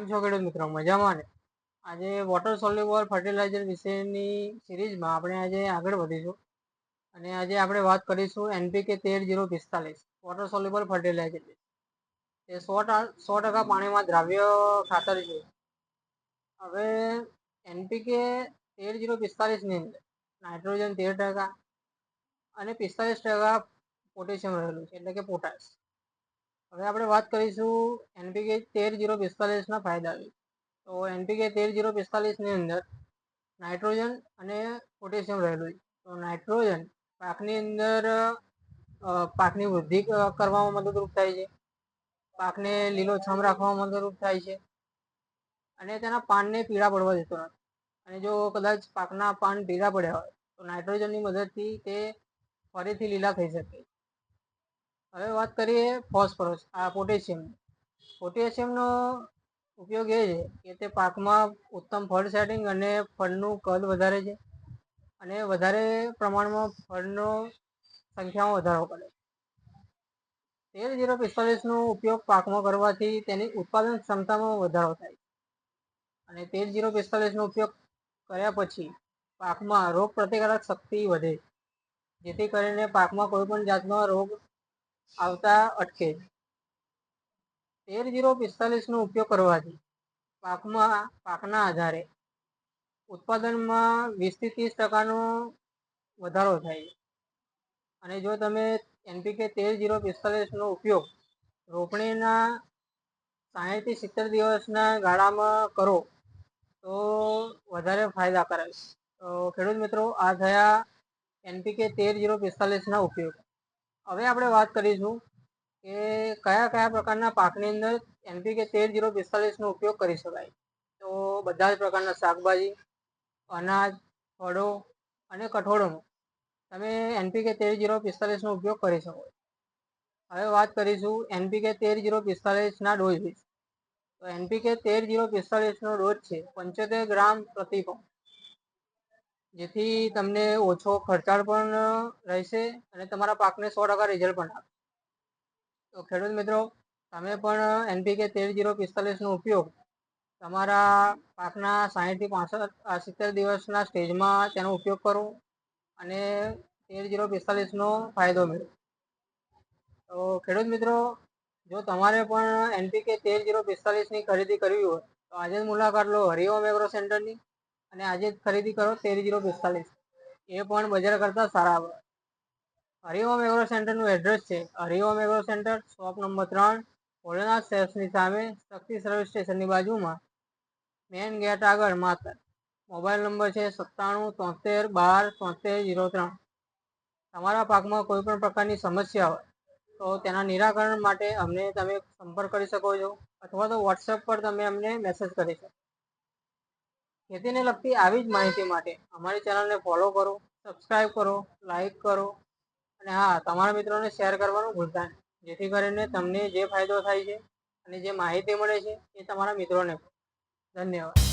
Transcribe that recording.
કેમ છો ખેડૂત મિત્રો? મજામાં ને? આજે વોટર સોલ્યુબલ ફર્ટિલાઇઝર વિશેની સિરીઝમાં આપણે આજે આગળ વધીશું. અને આજે આપણે વાત કરીશું એનપીકે તેર જીરો પિસ્તાલીસ વોટર સોલ્યુબલ ફર્ટિલાઇઝર એ સો સો ટકા પાણીમાં દ્રાવ્ય ખાતર છે. હવે એનપીકે તેર જીરો પિસ્તાલીસની અંદર નાઇટ્રોજન તેર ટકા અને પિસ્તાલીસ ટકા પોટેશિયમ રહેલું છે, એટલે કે પોટાશ. હવે આપણે વાત કરીશું એનપીકે તેર જીરો પિસ્તાલીસના ફાયદા તો એનપીકે તેર જીરો પિસ્તાલીસની અંદર નાઇટ્રોજન અને પોટેશિયમ રહેલું છે. તો નાઇટ્રોજન પાકની અંદર પાકની વૃદ્ધિ કરવામાં મદદરૂપ થાય છે. પાકને લીલોછમ રાખવામાં મદદરૂપ થાય છે. અને તેના પાનને પીળા પડવા દેતો નથી. અને જો કદાચ પાકના પાન પીળા પડ્યા હોય, તો નાઇટ્રોજનની મદદથી તે ફરીથી લીલા થઈ શકે. હવે વાત કરીએ ફોસ્ફરસ, આ પોટેશિયમ. પોટેશિયમનો ઉપયોગ એ છે કે તે પાકમાં ઉત્તમ ફળ સેટિંગ અને ફળનું કદ વધારે છે અને વધારે પ્રમાણમાં ફળનો સંખ્યામાં વધારો કરે તેર જીરો પિસ્તાલીસનો ઉપયોગ પાકમાં કરવાથી તેની ઉત્પાદન ક્ષમતામાં વધારો થાય અને તેર જીરો પિસ્તાલીસનો ઉપયોગ કર્યા પછી પાકમાં રોગ પ્રતિકારક શક્તિ વધે જેથી કરીને પાકમાં કોઈ પણ જાતનો રોગ આવતા અટકે. તેર જીરો પિસ્તાલીસનો ઉપયોગ કરવાથી પાકમાં, પાકના આધારે ઉત્પાદનમાં વીસથી ત્રીસ ટકાનો વધારો થાય અને જો તમે એનપીકે તેર જીરો પિસ્તાલીસનો ઉપયોગ રોપણીના સાહીઠથી સિત્તેર દિવસના ગાળામાં કરો, તો વધારે ફાયદાકારક. તો ખેડૂત મિત્રો, આ થયા એનપીકે તેર જીરો પિસ્તાલીસના ઉપયોગ. હવે આપણે વાત કરીશું કે કયા કયા પ્રકારના પાકની અંદર એનપીકે તેર જીરો પિસ્તાલીસનો ઉપયોગ કરી શકાય. તો બધા જ પ્રકારના શાકભાજી, અનાજ, ફળો અને કઠોળોનો. તમે એનપીકે તેર જીરો પિસ્તાલીસનો ઉપયોગ કરી શકો. હવે વાત કરીશું એનપીકે તેર જીરો પિસ્તાલીસના ડોઝ વિશે. તો એનપીકે તેર જીરો પિસ્તાલીસનો ડોઝ છે પંચોતેર ગ્રામ પ્રતિ જેથી તમને ઓછો ખર્ચાળ પણ રહેશે અને તમારા પાકને સો ટકા રિઝલ્ટ પણ આપશે તો ખેડૂત મિત્રો, તમે પણ એનપીકે તેર જીરો પિસ્તાલીસનો ઉપયોગ તમારા પાકના સાહીઠથી પાસઠ સિત્તેર દિવસના સ્ટેજમાં તેનો ઉપયોગ કરો અને તેર જીરો પિસ્તાલીસનો ફાયદો મેળવો. તો ખેડૂત મિત્રો, જો તમારે પણ એનપીકે તેર જીરો પિસ્તાલીસની ખરીદી કરવી હોય, તો આજે જ મુલાકાત લો હરિઓમ એગ્રો સેન્ટરની. અને આજે જ ખરીદી કરો, તેર જીરો પિસ્તાલીસ. એ પણ બજાર કરતાં સારા આવે. હરિઓમ એગ્રો સેન્ટરનું એડ્રેસ છે. Hariom agro center shop number ત્રણ, ભોલેનાથ સેલ્સની સામે, શક્તિ સર્વિસ સ્ટેશનની બાજુમાં. મેન ગેટ આગળ માત્ર. મોબાઈલ નંબર છે સત્તાણું, તોતેર, બાર, તોતેર, જીરો ત્રણ. તમારા પાકમાં કોઈ પણ પ્રકારની સમસ્યા હોય, તો તેના નિરાકરણ માટે અમને તમે સંપર્ક કરી શકો છો, અથવા તો વોટ્સએપ પર તમે અમને મેસેજ કરી શકો. ખેતીને લગતી આવી જ માહિતી માટે અમારી ચેનલને ફોલો કરો સબસ્ક્રાઈબ કરો લાઈક કરો અને હા, તમારા મિત્રોને શેર કરવાનું ભૂલતા નહીં. જેથી કરીને તમને જે ફાયદો થાય છે અને જે માહિતી મળે છે એ તમારા મિત્રોને ધન્યવાદ.